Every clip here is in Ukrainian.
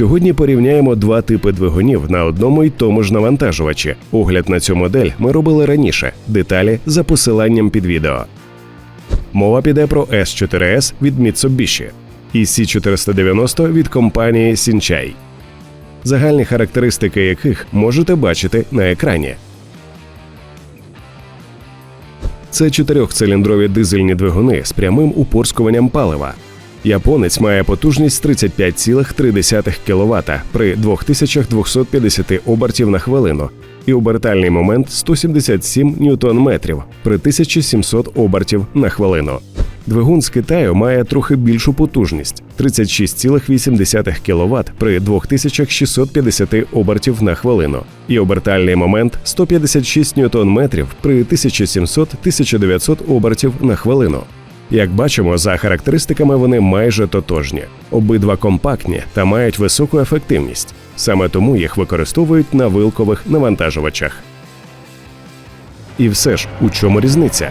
Сьогодні порівняємо два типи двигунів на одному й тому ж навантажувачі. Огляд на цю модель ми робили раніше. Деталі за посиланням під відео. Мова піде про S4S від Mitsubishi і C490 від компанії Sinchai. Загальні характеристики яких можете бачити на екрані. Це чотирьохциліндрові дизельні двигуни з прямим упорскуванням палива. Японець має потужність 35,3 кВт при 2250 обертів на хвилину і обертальний момент 177 ньютон-метрів при 1700 обертів на хвилину. Двигун з Китаю має трохи більшу потужність 36,8 кВт при 2650 обертів на хвилину і обертальний момент 156 ньютон-метрів при 1700-1900 обертів на хвилину. Як бачимо, за характеристиками вони майже тотожні. Обидва компактні та мають високу ефективність. Саме тому їх використовують на вилкових навантажувачах. І все ж, у чому різниця?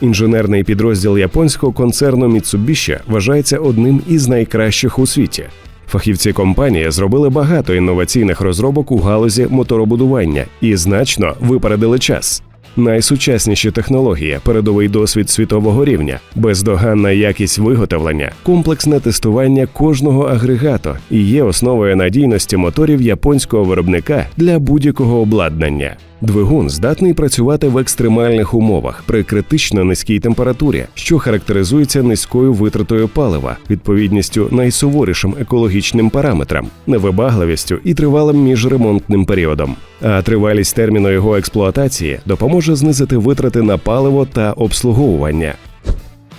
Інженерний підрозділ японського концерну Mitsubishi вважається одним із найкращих у світі. Фахівці компанії зробили багато інноваційних розробок у галузі моторобудування і значно випередили час. Найсучасніші технології, передовий досвід світового рівня, бездоганна якість виготовлення, комплексне тестування кожного агрегату і є основою надійності моторів японського виробника для будь-якого обладнання. Двигун здатний працювати в екстремальних умовах при критично низькій температурі, що характеризується низькою витратою палива, відповідністю найсуворішим екологічним параметрам, невибагливістю і тривалим міжремонтним періодом. А тривалість терміну його експлуатації допоможе знизити витрати на паливо та обслуговування.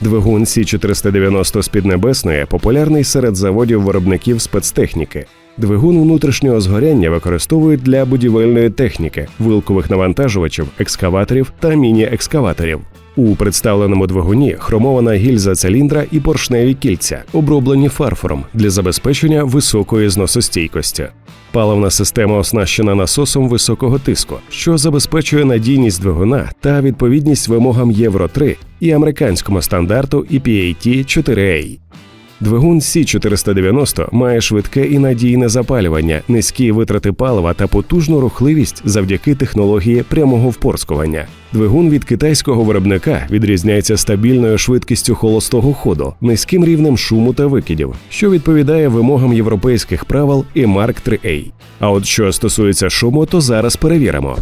Двигун Сі-490 з Піднебесної популярний серед заводів виробників спецтехніки. Двигун внутрішнього згоряння використовують для будівельної техніки, вилкових навантажувачів, екскаваторів та міні-екскаваторів. У представленому двигуні хромована гільза циліндра і поршневі кільця, оброблені фарфором для забезпечення високої зносостійкості. Паливна система оснащена насосом високого тиску, що забезпечує надійність двигуна та відповідність вимогам Євро 3 і американському стандарту EPAT 4A. Двигун Сі-490 має швидке і надійне запалювання, низькі витрати палива та потужну рухливість завдяки технології прямого впорскування. Двигун від китайського виробника відрізняється стабільною швидкістю холостого ходу, низьким рівнем шуму та викидів, що відповідає вимогам європейських правил і Mark 3A. А от що стосується шуму, то зараз перевіримо.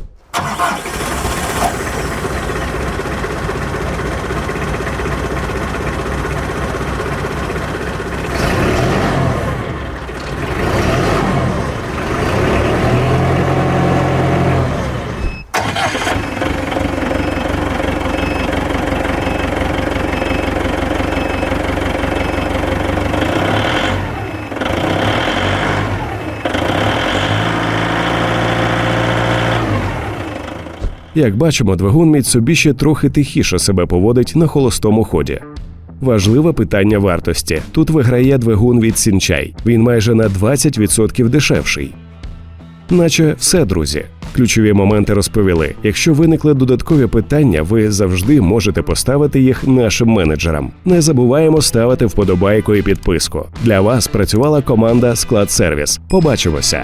Як бачимо, двигун Mitsubishi трохи тихіше себе поводить на холостому ході. Важливе питання вартості. Тут виграє двигун від Сінчай. Він майже на 20% дешевший. Наче все, друзі. Ключові моменти розповіли. Якщо виникли додаткові питання, ви завжди можете поставити їх нашим менеджерам. Не забуваємо ставити вподобайку і підписку. Для вас працювала команда Склад Сервіс. Побачимося.